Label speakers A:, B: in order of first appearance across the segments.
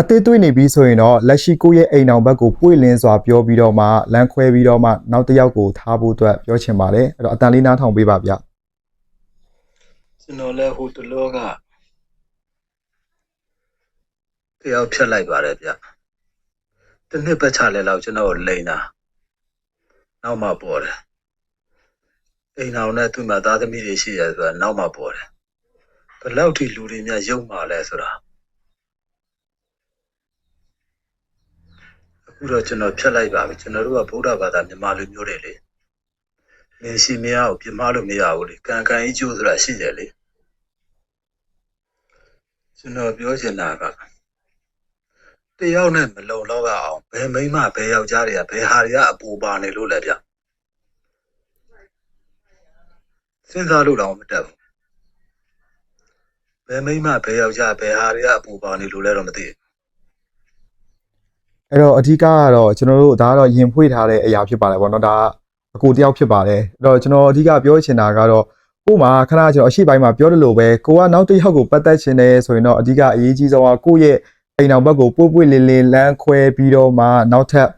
A: အသေးသွေးနေပြီဆိုရင်တော့လက်ရှိကိုယ့်ရဲ့အိမ်အောင်ဘက်ကိုပွေ့လင်းစွာပြောပြီးတော့မှလမ်းခွဲပြီးတော့မှနောက်တစ်ယောက်ကိုထားဖို့အတွက်ပြောချင်ပါတယ်အဲ့တော့အတန်လေးနားထောင်ပေးပါဗျ
B: ကျွန်တော်လည်းဟိုတလောကတယောက်ဖြတ်လိုက်ပါတယ်ဗျတစ်နှစ်ပတ်ချလဲလောက်ကျွန်တော်ကိုလိန်တာနောက်မှပေါ်တယ်အိမ်အောင်နဲ့သူ့မှာသားသမီးတွေရှိရဆိုတာနောက်မှပေါ်တယ်ဘယ်လောက်ထိလူတွေများယုံမှလဲဆိုတာ ခုတော့ကျွန်တော်ဖြတ်လိုက်ပါပြီကျွန်တော်တို့ကဗုဒ္ဓဘာသာမြန်မာလူမျိုးတွေလေမင်းရှိမရကိုပြမလို့မရဘူးလေကံကံအကျိုးဆိုတာရှိတယ်လေကျွန်တော်ပြောချင်တာကတယောက်နဲ့မလုံလောက်ရအောင်ဘယ်မိန်းမဘယ်ယောက်ျားတွေကဘယ်ဟာတွေကအပူပါနေလို့လဲဗျစဉ်းစားလို့တော့မတက်ဘူးဘယ်မိန်းမဘယ်ယောက်ျားဘယ်ဟာတွေကအပူပါနေလို့လဲတော့မသိဘူး
A: အဲ့တော့အဓိကကတော့ကျွန်တော်တို့ဒါကတော့ရင်ဖွေးထားတဲ့အရာဖြစ်ပါတယ်ဗောနော်ဒါကအကိုတယောက်ဖြစ်ပါတယ်အဲ့တော့ကျွန်တော်အဓိကပြောချင်တာကတော့ကို့မှာခဏကျွန်တော်အရှိပိုင်းမှာပြောတယ်လို့ပဲကိုကနောက်တစ်ယောက်ကိုပတ်သက်ချင်တယ်ဆိုရင်တော့အဓိကအရေးကြီးဆုံးကကိုယ့်ရဲ့အိမ်အောင်ဘက်ကိုပွေ့ပွေ့လင်းလင်းလမ်းခွဲပြီးတော့မှနောက်ထပ်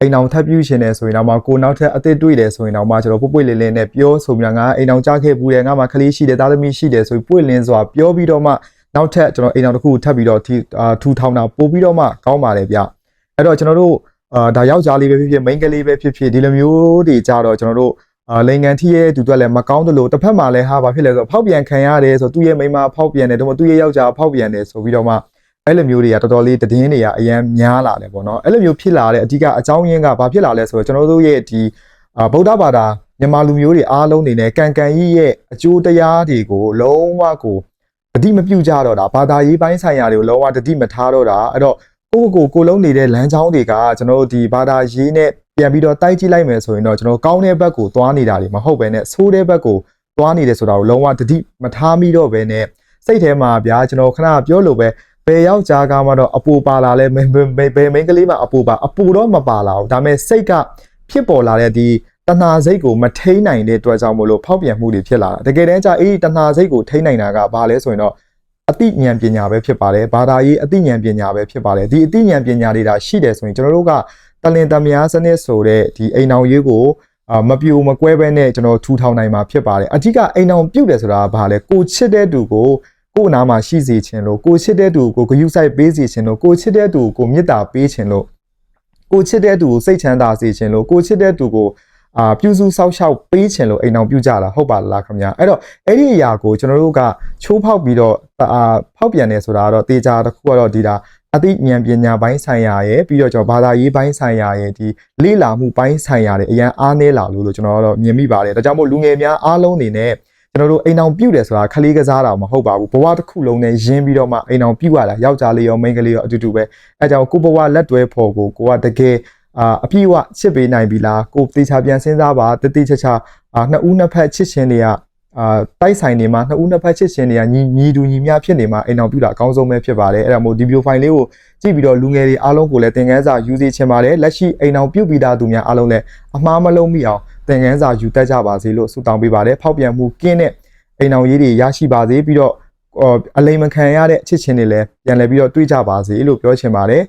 A: အိမ်အောင်ထပ်ပြုရှင်တယ်ဆိုရင်တော့မှကိုနောက်ထပ်အသစ်တွေ့တယ်ဆိုရင်တော့မှကျွန်တော်ပွေ့ပွေ့လင်းလင်းနဲ့ပြောဆိုပြီးတော့ငါအိမ်အောင်ကြားခဲ့ဘူးတယ်ငါမှကလေးရှိတယ်သားသမီးရှိတယ်ဆိုပြီးပွေ့လင်းစွာပြောပြီးတော့မှနောက်ထပ်ကျွန်တော်အိမ်အောင်တစ်ခုထပ်ပြီးတော့ထီအာထူထောင်တာပို့ပြီးတော့မှကောင်းပါတယ်ဗျ အဲ့တော့ကျွန်တော်တို့အာဒါယောက်ျားလေးပဲဖြစ်ဖြစ်မိန်းကလေးပဲဖြစ်ဖြစ်ဒီလိုမျိုးတွေကြတော့ကျွန်တော်တို့အာလိန်ကန်ထီးရဲ့သူတို့လည်းမကောင်းသလိုတစ်ဖက်မှာလည်းဟာဘာဖြစ်လဲဆိုတော့ဖောက်ပြန်ခံရတယ်ဆိုသူ့ရဲ့မိန်းမဖောက်ပြန်တယ်တော့သူ့ရဲ့ယောက်ျားဖောက်ပြန်တယ်ဆိုပြီးတော့မှအဲ့လိုမျိုးတွေကတော်တော်လေးတည်င်းတွေကအရန်များလာတယ်ပေါ့နော်အဲ့လိုမျိုးဖြစ်လာတဲ့အဓိကအကြောင်းရင်းကဘာဖြစ်လာလဲဆိုတော့ကျွန်တော်တို့ရဲ့ဒီအာဗုဒ္ဓဘာသာမြန်မာလူမျိုးတွေအားလုံးနေနဲ့ကံကံကြီးရဲ့အကျိုးတရားတွေကိုလုံးဝကိုတတိမပြုတ်ကြတော့တာဘာသာရေးပိုင်းဆိုင်ရာတွေကိုလုံးဝတတိမထားတော့တာအဲ့တော့ ကိုယ့်ကိုယ်ကိုလုံးနေတဲ့လမ်းကြောင်းတွေကကျွန်တော်တို့ဒီဘာသာရေးနဲ့ပြန်ပြီးတော့တိုက်ကြည့်လိုက်မယ်ဆိုရင်တော့ကျွန်တော်ကောင်းတဲ့ဘက်ကိုသွားနေတာတွေမဟုတ်ဘဲနဲ့ဆိုးတဲ့ဘက်ကိုသွားနေတယ်ဆိုတာကိုလုံးဝတတိမထားမိတော့ဘဲနဲ့စိတ်ထဲမှာဗျာကျွန်တော်ခဏပြောလို့ပဲဘယ်ယောက်ျားကမှတော့အပူပါလာလဲဘယ်ဘယ်ဘယ်မိန်းကလေးမှအပူပါအပူတော့မပါလာဘူးဒါပေမဲ့စိတ်ကဖြစ်ပေါ်လာတဲ့ဒီတဏှာစိတ်ကိုမထိန်းနိုင်တဲ့အတွက်ကြောင့်မို့လို့ဖောက်ပြန်မှုတွေဖြစ်လာတာတကယ်တမ်းကျအဲ့ဒီတဏှာစိတ်ကိုထိန်းနိုင်တာကဘာလဲဆိုရင်တော့ အသိဉာဏ်ပညာပဲဖြစ်ပါတယ်ဘာသာရေးအသိဉာဏ်ပညာပဲဖြစ်ပါတယ်ဒီအသိဉာဏ်ပညာတွေဒါရှိတယ်ဆိုရင်ကျွန်တော်တို့ကတလင်တမယားစနစ်ဆိုတဲ့ဒီအိမ်အောင်ရေးကိုအာမပြိုမကွဲဘဲနဲ့ကျွန်တော်ထူထောင်နိုင်မှာဖြစ်ပါတယ်အဓိကအိမ်အောင်ပြုတ်တယ်ဆိုတာကဘာလဲကိုချစ်တဲ့သူကိုကိုယ်နာမှာရှိစေခြင်းလို့ကိုချစ်တဲ့သူကိုဂရုစိုက်ပေးစေခြင်းလို့ကိုချစ်တဲ့သူကိုမေတ္တာပေးခြင်းလို့ကိုချစ်တဲ့သူကိုစိတ်ချမ်းသာစေခြင်းလို့ကိုချစ်တဲ့သူကို အာပြုစုဆောက်ရှောက်ပေးခြင်းလို့အိမ်အောင်ပြုကြတာဟုတ်ပါလားခင်ဗျာအဲ့တော့အဲ့ဒီအရာကိုကျွန်တော်တို့ကချိုးဖောက်ပြီးတော့အာဖောက်ပြန်နေဆိုတာကတော့တေချာတစ်ခုကတော့ဒီတာအသိဉာဏ်ပညာပိုင်းဆိုင်ရာရဲ့ပြီးတော့ကျွန်တော်ဘာသာရေးပိုင်းဆိုင်ရာရဲ့ဒီလေ့လာမှုပိုင်းဆိုင်ရာတွေအရန်အားနည်းလာလို့လို့ကျွန်တော်ကတော့မြင်မိပါတယ်ဒါကြောင့်မို့လူငယ်များအားလုံးအနေနဲ့ကျွန်တော်တို့အိမ်အောင်ပြုတ်တယ်ဆိုတာခလေးကစားတာမဟုတ်ပါဘူးဘဝတစ်ခုလုံးနဲ့ရင်းပြီးတော့မှအိမ်အောင်ပြုတ်ရတာယောက်ျားလေးရောမိန်းကလေးရောအတူတူပဲအဲကြောင့်ကိုဘဝလက်တွဲဖို့ကိုကိုကတကယ် အာအပြည့်အဝချစ်ပေးနိုင်ပြီလားကိုတေချာပြန်စဉ်းစားပါတတိချာချာအာနှစ်ဦးနှစ်ဖက်ချစ်ချင်းတွေကအာတိုက်ဆိုင်နေမှာနှစ်ဦးနှစ်ဖက်ချစ်ချင်းတွေကညီညီတူညီမျှဖြစ်နေမှာအိမ်အောင်ပြုတ်တာအကောင်းဆုံးပဲဖြစ်ပါတယ်အဲ့ဒါမို့ဒီဗီဒီယိုဖိုင်လေးကိုကြည့်ပြီးတော့လူငယ်တွေအားလုံးကိုလည်းသင်ခန်းစာယူစေချင်ပါတယ်လက်ရှိအိမ်အောင်ပြုတ်ပြီးသားသူများအားလုံးလည်းအမှားမလုံးမိအောင်သင်ခန်းစာယူတတ်ကြပါစေလို့ဆုတောင်းပေးပါတယ်ဖောက်ပြန်မှုကင်းတဲ့အိမ်အောင်ရေးတွေရရှိပါစေပြီးတော့အလိမ်မခံရတဲ့ချစ်ချင်းတွေလည်းပြန်လည်ပြီးတော့တွေးကြပါစေလို့ပြောချင်ပါတယ်